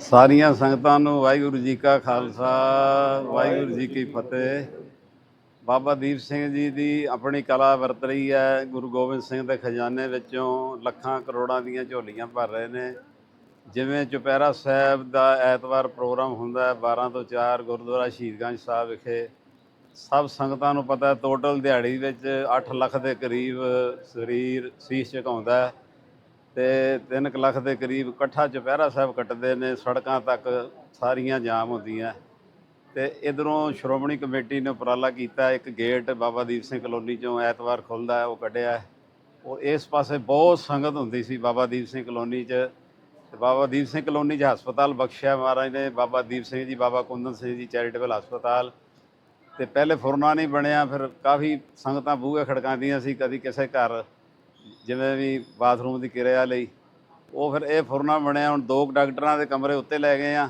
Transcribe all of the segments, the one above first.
ਸਾਰੀਆਂ ਸੰਗਤਾਂ ਨੂੰ ਵਾਹਿਗੁਰੂ ਜੀ ਕਾ ਖਾਲਸਾ, ਵਾਹਿਗੁਰੂ ਜੀ ਕੀ ਫਤਿਹ। ਬਾਬਾ ਦੀਪ ਸਿੰਘ ਜੀ ਦੀ ਆਪਣੀ ਕਲਾ ਵਰਤ ਰਹੀ ਹੈ। ਗੁਰੂ ਗੋਬਿੰਦ ਸਿੰਘ ਦੇ ਖਜ਼ਾਨੇ ਵਿੱਚੋਂ ਲੱਖਾਂ ਕਰੋੜਾਂ ਦੀਆਂ ਝੋਲੀਆਂ ਭਰ ਰਹੇ ਨੇ। ਜਿਵੇਂ ਚੁਪਹਿਰਾ ਸਾਹਿਬ ਦਾ ਐਤਵਾਰ ਪ੍ਰੋਗਰਾਮ ਹੁੰਦਾ ਹੈ 12 ਤੋਂ 4 ਗੁਰਦੁਆਰਾ ਸ਼ਹੀਦਗੰਜ ਸਾਹਿਬ ਵਿਖੇ। ਸਭ ਸੰਗਤਾਂ ਨੂੰ ਪਤਾ ਹੈ ਟੋਟਲ ਦਿਹਾੜੀ ਵਿੱਚ 8 ਲੱਖ ਦੇ ਕਰੀਬ ਸਰੀਰ ਸੀਸ ਝੁਕਾਉਂਦਾ ਹੈ। ਤੇ 3 ਲੱਖ ਦੇ ਕਰੀਬ ਇਕੱਠਾ ਚੁਪਹਿਰਾ ਸਾਹਿਬ ਕੱਟਦੇ ਨੇ, ਸੜਕਾਂ ਤੱਕ ਸਾਰੀਆਂ ਜਾਮ ਹੁੰਦੀਆਂ। ਤੇ ਇਧਰੋਂ ਸ਼੍ਰੋਮਣੀ ਕਮੇਟੀ ਨੇ ਉਪਰਾਲਾ ਕੀਤਾ, ਇੱਕ ਗੇਟ ਬਾਬਾ ਦੀਪ ਸਿੰਘ ਕਲੋਨੀ ਚੋਂ ਐਤਵਾਰ ਖੁੱਲਦਾ ਹੈ, ਉਹ ਕੱਢਿਆ ਉਹ ਇਸ ਪਾਸੇ ਬਹੁਤ ਸੰਗਤ ਹੁੰਦੀ ਸੀ ਬਾਬਾ ਦੀਪ ਸਿੰਘ ਕਲੋਨੀ 'ਚ। ਤੇ ਬਾਬਾ ਦੀਪ ਸਿੰਘ ਕਲੋਨੀ 'ਚ ਹਸਪਤਾਲ ਬਖਸ਼ਿਆ ਮਹਾਰਾਜ ਨੇ, ਬਾਬਾ ਦੀਪ ਸਿੰਘ ਜੀ, ਬਾਬਾ ਕੁੰਦਨ ਸਿੰਘ ਜੀ, ਚੈਰੀਟੇਬਲ ਹਸਪਤਾਲ। ਤੇ ਪਹਿਲੇ ਫੁਰਨਾ ਨਹੀਂ ਬਣਿਆ, ਫਿਰ ਕਾਫੀ ਸੰਗਤਾਂ ਬੂਹੇ ਖੜਕਾਉਂਦੀਆਂ ਸੀ, ਕਦੀ ਕਿਸੇ ਘਰ ਜਿਵੇਂ ਵੀ ਬਾਥਰੂਮ ਦੀ ਕਿਰਿਆ ਲਈ, ਉਹ ਫਿਰ ਇਹ ਫੁਰਨਾ ਬਣਿਆ, ਹੁਣ ਦੋ ਕੁ ਡਾਕਟਰਾਂ ਦੇ ਕਮਰੇ ਉੱਤੇ ਲੈ ਗਏ ਆ,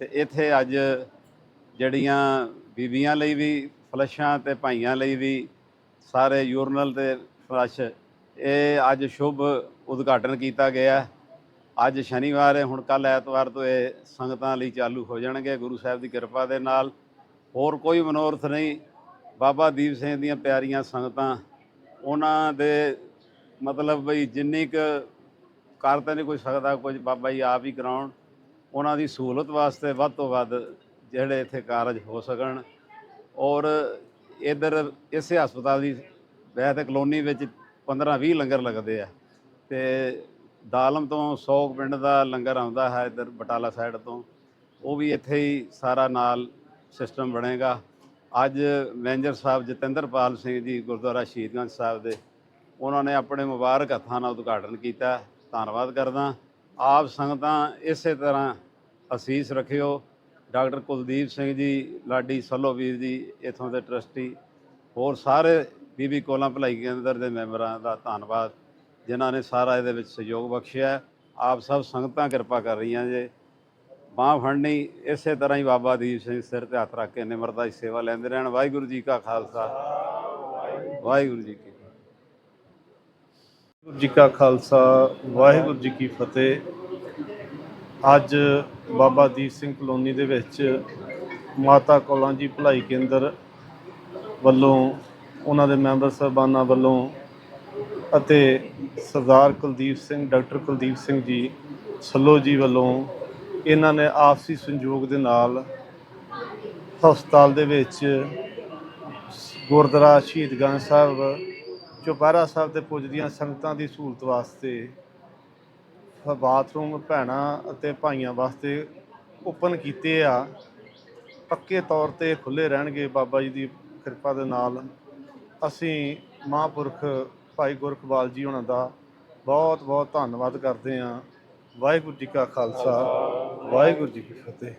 ਤੇ ਇੱਥੇ ਅੱਜ ਜਿਹੜੀਆਂ ਬੀਬੀਆਂ ਲਈ ਵੀ, ਫਲਸ਼ਾਂ ਤੇ ਭਾਈਆਂ ਲਈ ਵੀ, ਸਾਰੇ ਯੂਰਨਲ ਤੇ ਫਲਸ਼, ਇਹ ਅੱਜ ਸ਼ੁਭ ਉਦਘਾਟਨ ਕੀਤਾ ਗਿਆ। ਅੱਜ ਸ਼ਨੀਵਾਰ ਹੈ, ਹੁਣ ਕੱਲ ਐਤਵਾਰ ਤੋਂ ਇਹ ਸੰਗਤਾਂ ਲਈ ਚਾਲੂ ਹੋ ਜਾਣਗੇ, ਗੁਰੂ ਸਾਹਿਬ ਦੀ ਕਿਰਪਾ ਦੇ ਨਾਲ। ਹੋਰ ਕੋਈ ਮਨੋਰਥ ਨਹੀਂ, ਬਾਬਾ ਦੀਪ ਸਿੰਘ ਦੀਆਂ ਪਿਆਰੀਆਂ ਸੰਗਤਾਂ, ਉਹਨਾਂ ਦੇ ਮਤਲਬ ਬਈ ਜਿੰਨੀ ਕੁ ਕਰ ਤਾਂ ਨਹੀਂ ਕੋਈ ਸਕਦਾ, ਕੁਝ ਬਾਬਾ ਜੀ ਆਪ ਹੀ ਕਰਾਉਣ। ਉਹਨਾਂ ਦੀ ਸਹੂਲਤ ਵਾਸਤੇ ਵੱਧ ਤੋਂ ਵੱਧ ਜਿਹੜੇ ਇੱਥੇ ਕਾਰਜ ਹੋ ਸਕਣ। ਔਰ ਇਧਰ ਇਸੇ ਹਸਪਤਾਲ ਦੀ ਵੈਸੇ ਤਾਂ ਕਲੋਨੀ ਵਿੱਚ 15-20 ਲੰਗਰ ਲੱਗਦੇ ਆ। ਤੇ ਦਾਲਮ ਤੋਂ 100 ਪਿੰਡ ਦਾ ਲੰਗਰ ਆਉਂਦਾ ਹੈ ਇਧਰ ਬਟਾਲਾ ਸਾਈਡ ਤੋਂ। ਉਹ ਵੀ ਇੱਥੇ ਹੀ ਸਾਰਾ ਨਾਲ ਸਿਸਟਮ ਬਣੇਗਾ। ਅੱਜ ਮੈਨੇਜਰ ਸਾਹਿਬ ਜਤਿੰਦਰਪਾਲ ਸਿੰਘ ਜੀ ਗੁਰਦੁਆਰਾ ਸ਼ਹੀਦਗੰਜ ਸਾਹਿਬ ਦੇ ਉਹਨਾਂ ਨੇ ਆਪਣੇ ਮੁਬਾਰਕ ਹੱਥਾਂ ਨਾਲ ਉਦਘਾਟਨ ਕੀਤਾ। ਧੰਨਵਾਦ ਕਰਦਾ। ਆਪ ਸੰਗਤਾਂ, ਇਸੇ ਤਰ੍ਹਾਂ ਅਸੀਸ ਰੱਖਿਓ। ਡਾਕਟਰ ਕੁਲਦੀਪ ਸਿੰਘ ਜੀ, ਲਾਡੀ ਸੱਲੋਵੀਰ ਜੀ, ਇਥੋਂ ਦੇ ਟਰਸਟੀ, ਹੋਰ ਸਾਰੇ ਬੀਬੀ ਕੋਲਾ ਭਲਾਈ ਕੇਂਦਰ ਦੇ ਮੈਂਬਰਾਂ ਦਾ ਧੰਨਵਾਦ, ਜਿਨ੍ਹਾਂ ਨੇ ਸਾਰਾ ਇਹਦੇ ਵਿੱਚ ਸਹਿਯੋਗ ਬਖਸ਼ਿਆ। ਆਪ ਸਭ ਸੰਗਤਾਂ ਕਿਰਪਾ ਕਰ ਰਹੀਆਂ ਜੇ। ਬਾਂਹ ਫੜਨੀ, ਇਸੇ ਤਰ੍ਹਾਂ ਹੀ ਬਾਬਾ ਦੀਪ ਸਿੰਘ ਸਿਰ ਤੇ ਹੱਥ ਰੱਖ ਕੇ ਨਿਮਰਤਾ ਦੀ ਸੇਵਾ ਲੈਂਦੇ ਰਹਿਣ। ਵਾਹਿਗੁਰੂ ਜੀ ਕਾ ਖਾਲਸਾ। ਵਾਹਿਗੁਰੂ ਜੀ ਕੀ ਵਾਹਿਗੁਰੂ ਜੀ ਕਾ ਖਾਲਸਾ, ਵਾਹਿਗੁਰੂ ਜੀ ਕੀ ਫਤਿਹ। ਅੱਜ ਬਾਬਾ ਦੀਪ ਸਿੰਘ ਕਲੋਨੀ ਦੇ ਵਿੱਚ ਮਾਤਾ ਕੌਲਾਂ ਜੀ ਭਲਾਈ ਕੇਂਦਰ ਵੱਲੋਂ, ਉਹਨਾਂ ਦੇ ਮੈਂਬਰ ਸਾਹਿਬਾਨਾਂ ਵੱਲੋਂ ਅਤੇ ਸਰਦਾਰ ਕੁਲਦੀਪ ਸਿੰਘ, ਡਾਕਟਰ ਕੁਲਦੀਪ ਸਿੰਘ ਜੀ ਸੱਲੋ ਜੀ ਵੱਲੋਂ ਇਹਨਾਂ ਨੇ ਆਪਸੀ ਸੰਯੋਗ ਦੇ ਨਾਲ ਹਸਪਤਾਲ ਦੇ ਵਿੱਚ ਗੁਰਦੁਆਰਾ ਸ਼ਹੀਦਗੰਜ ਸਾਹਿਬ ਚੁਪਹਿਰਾ ਸਾਹਿਬ ਤੇ ਪੁੱਜਦੀਆਂ ਸੰਗਤਾਂ ਦੀ ਸਹੂਲਤ ਵਾਸਤੇ ਬਾਥਰੂਮ ਭੈਣਾਂ ਅਤੇ ਭਾਈਆਂ ਵਾਸਤੇ ਓਪਨ ਕੀਤੇ ਆ। ਪੱਕੇ ਤੌਰ ਤੇ ਖੁੱਲੇ ਰਹਿਣਗੇ ਬਾਬਾ ਜੀ ਦੀ ਕਿਰਪਾ ਦੇ ਨਾਲ। ਅਸੀਂ ਮਹਾਂਪੁਰਖ ਭਾਈ ਗੁਰਕਬਾਲ ਜੀ ਉਹਨਾਂ ਦਾ ਬਹੁਤ ਬਹੁਤ ਧੰਨਵਾਦ ਕਰਦੇ ਹਾਂ। ਵਾਹਿਗੁਰੂ ਜੀ ਕਾ ਖਾਲਸਾ, ਵਾਹਿਗੁਰੂ ਜੀ ਕੀ ਫਤਿਹ।